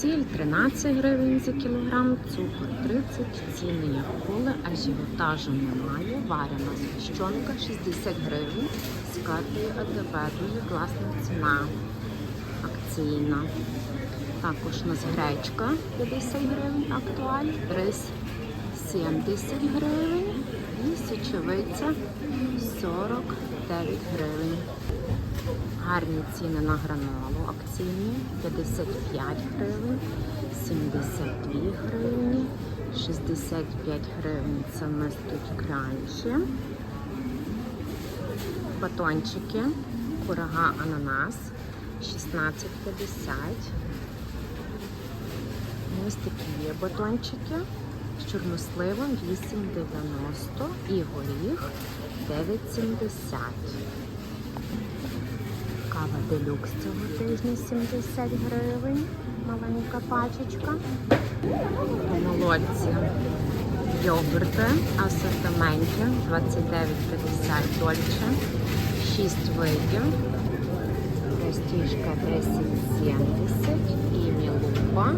Сіль 13 гривень за кілограм, цукор 30, ціни як були, ажіотажу немає. Варена згущенка 60 гривень з картою АТБ. Дуже класна ціна. Акційна. Також у нас гречка 50 гривень актуаль, рис 70 гривень і січовиця 49 гривень. Гарні ціни на гранолу акційні 55 гривень, 72 гривні, 65 гривень це в нас тут кранчі. Батончики, курага ананас 16,50. Ось такі є батончики з чорносливом 8,90 і горіх 9,70. Кава делюкс цього тижня 70 гривень, маленька пачечка. Молодці. Йогурти, асортименті 29,50 дольче, 6 видів, Ростішка 10,70 і мілупа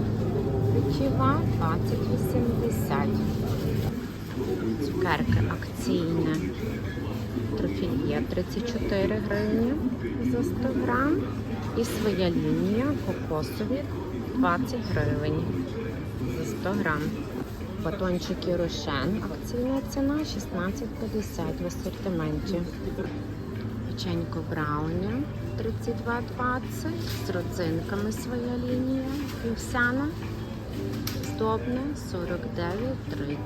печива 20,80. Цукерки акційне. Трофільє 34 гривні за 100 грам. І своя лінія кокосові 20 гривень за 100 грам. Батончики Рошен. Акційна ціна 16,50 в асортименті. Печенько Брауні 32,20 з родзинками своя лінія. Вівсяна. Здобне 49,30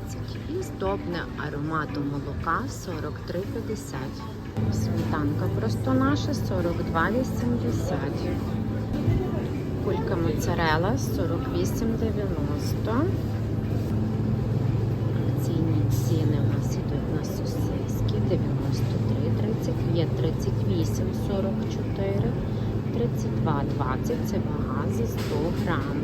і здобне аромату молока 43,50. Сметанка просто наша 42,80. Кулька моцарела 48,90. Акційні ціни у нас ідуть на сосиски 93,30, є 38,44, 32,20 це вага за 100 грам.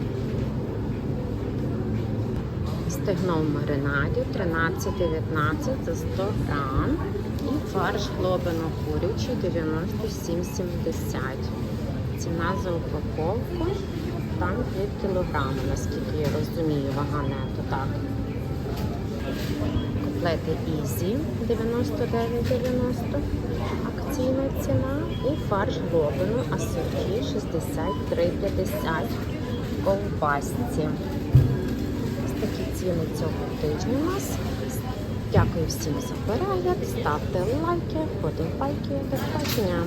Стегно в маринаді 13,19 за 100 грам. І фарш глобино-курячий 97,70. Ціна за упаковку там пів кілограма, наскільки я розумію, вага нето так. Котлети Ізі 99,90 акційна ціна. І фарш глобину асорті 63,50 в ковбасці. Такі ціни цього тижня у нас. Дякую всім за перегляд, ставте лайки, подобайки, до побачення.